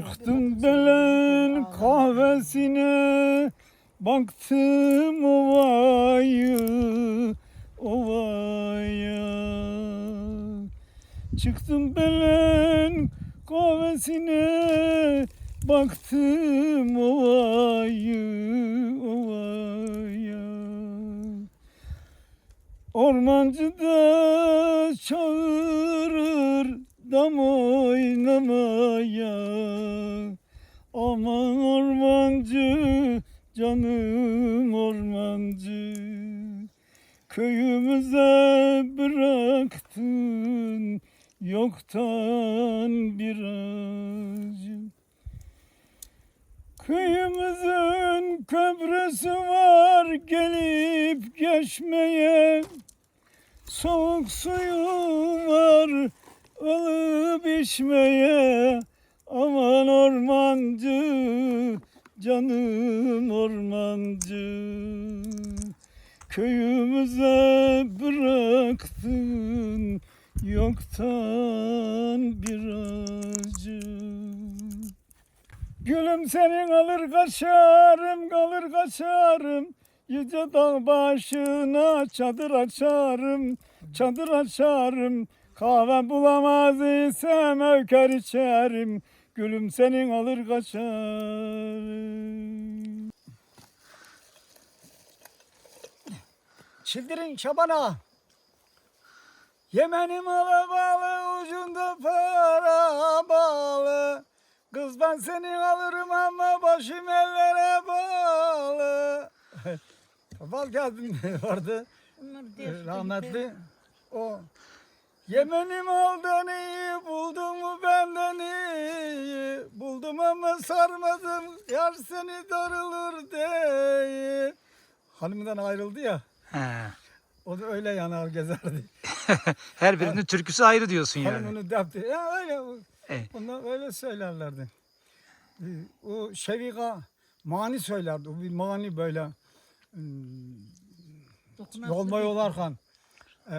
Çıktım belen kahvesine Baktım ovayı ovaya. Çıktım belen kahvesine Baktım ovayı ovaya. Ormancı da çağırır dam oynamaya Aman ormancı canım ormancı. Köyümüze bıraktın yoktan bir acı. Köyümüzün köprüsü var gelip geçmeye. Soğuk suyu var içmeye Aman ormancı canım ormancı Köyümüze bıraktın yoktan bir acı Gülüm senin alır kaçarım, kalır kaçarım. Yüce dağ başına çadır açarım, çadır açarım. Kahve bulamaz isem öker içerim. Gülüm senin alır kaçarım. Çildirin çabana. Yemenim alabalı ucunda para bağlı. Kız ben seni alırım ama başım ellere bağlı. Val geldim vardı rahmetli. O Yemenim aldan iyi buldum mu benden iyi Buldum ama sarmadım yar seni darılır diye Hanımından ayrıldı ya He. o da öyle yanar gezerdi. Her birinin türküsü ayrı diyorsun yani. Hanımını depti. Ya öyle Evet. Onlar öyle söylerlerdi. Ee, O Şevika mani söylerdi. O bir mani böyle ım, yolma yolarken e,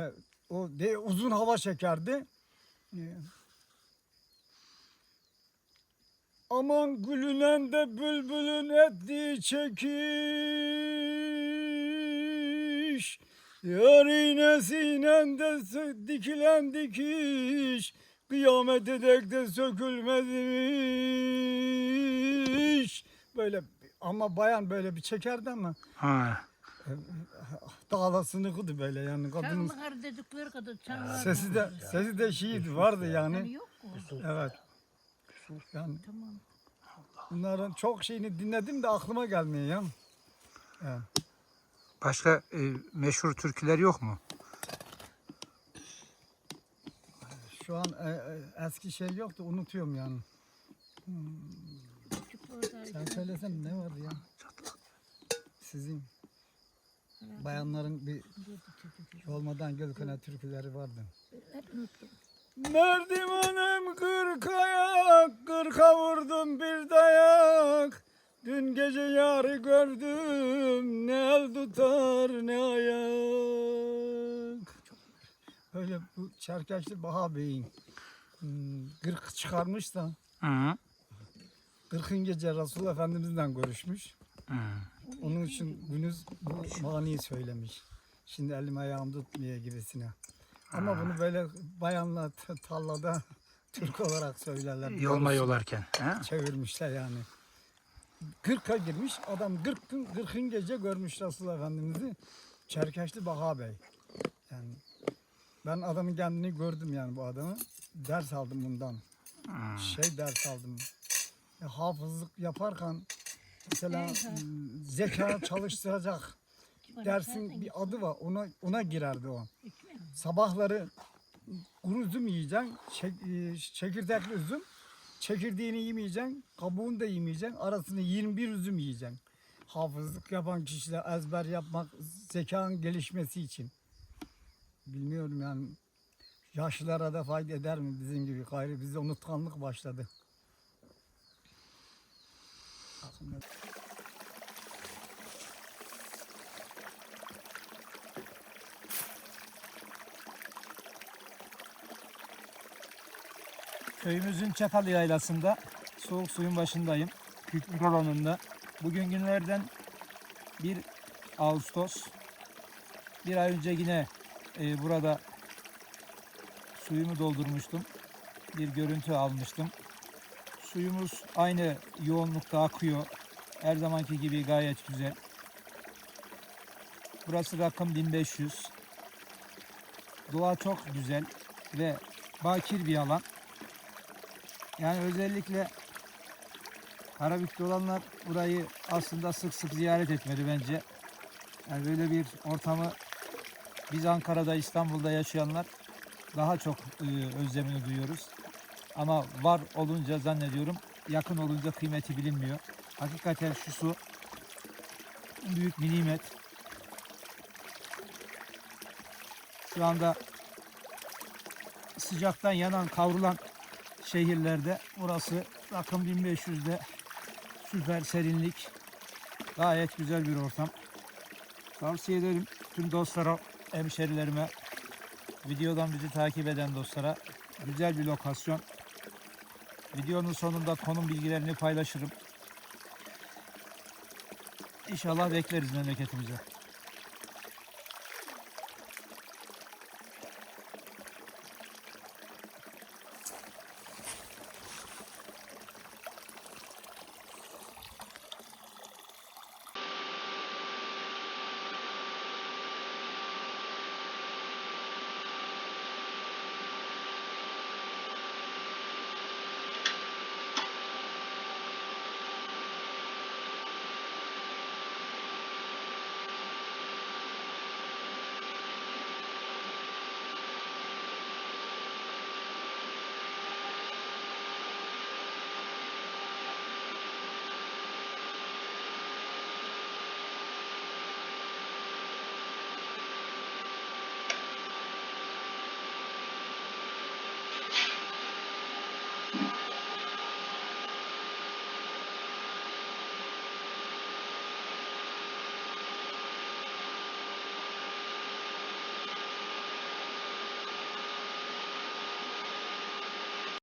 o de, uzun hava çekerdi. E, Aman gülünen de bülbülün ettiği çekiş Yar iğnesinen de dikilen dikiş Kıyamete dek de sökülmezmiş Böyle ama bayan böyle bir çekerdi ama Ha. Dağlasını kıdı böyle yani kadının Çanlar dedikleri kadar çanlar. sesi de sesi de şiit vardı Yani yani. yok mu? Evet. Yani Tamam. bunların çok şeyini dinledim de aklıma gelmiyor ya. Evet. Başka e, meşhur türküler yok mu? Şu an e, e, eski şey yoktu unutuyorum yani. Küçük. Sen söylesen ne vardı ya? Sizin bayanların bir olmadan Gölkene türküleri vardı. Merdivenim kırk ayak, kırka vurdum bir dayak. Dün gece yarı gördüm, ne el tutar ne ayak. Öyle bu Çerkeşli Baha Bey'in hmm, kırk çıkarmış da Hı. kırkın gece Resul Efendimizle görüşmüş. Hı. Onun için Günüz bu maniyi söylemiş. Şimdi elim ayağım tutmuyor gibisine. Ama bunu böyle bayanla tallada Türk olarak söylerler. Yolma yolarken. He? Çevirmişler yani. Kırka girmiş adam kırkın, kırkın gece görmüş Resul Efendimiz'i. Çerkeşli Baha Bey. Yani ben adamın kendini gördüm yani bu adamı. Ders aldım bundan. Hı. Şey ders aldım. Ya, hafızlık yaparken mesela m, zeka çalıştıracak dersin bir adı var. Ona ona girerdi o. Sabahları kuru üzüm yiyeceksin. çek- e, çekirdekli üzüm. Çekirdeğini yemeyeceksin. Kabuğunu da yemeyeceksin. Arasını 21 üzüm yiyeceksin. Hafızlık yapan kişiler ezber yapmak zekanın gelişmesi için. Bilmiyorum yani yaşlılara da fayda eder mi bizim gibi gayrı bizde unutkanlık başladı. Aklımda- Köyümüzün Çatalı Yaylası'nda soğuk suyun başındayım. Piknik alanında. Bugün günlerden 1 Ağustos. Bir ay önce yine e, burada suyumu doldurmuştum. Bir görüntü almıştım. Suyumuz aynı yoğunlukta akıyor. Her zamanki gibi gayet güzel. Burası rakım 1500. Doğa çok güzel ve bakir bir alan. Yani özellikle Karabük'te olanlar burayı aslında sık sık ziyaret etmeli bence. Yani böyle bir ortamı biz Ankara'da, İstanbul'da yaşayanlar daha çok e, özlemini duyuyoruz. Ama var olunca zannediyorum yakın olunca kıymeti bilinmiyor. Hakikaten şu su büyük bir nimet. Şu anda sıcaktan yanan kavrulan şehirlerde burası rakım 1500'de süper serinlik. Gayet güzel bir ortam. Tavsiye ederim tüm dostlara, hemşerilerime, videodan bizi takip eden dostlara. Güzel bir lokasyon. Videonun sonunda konum bilgilerini paylaşırım. İnşallah bekleriz memleketimize.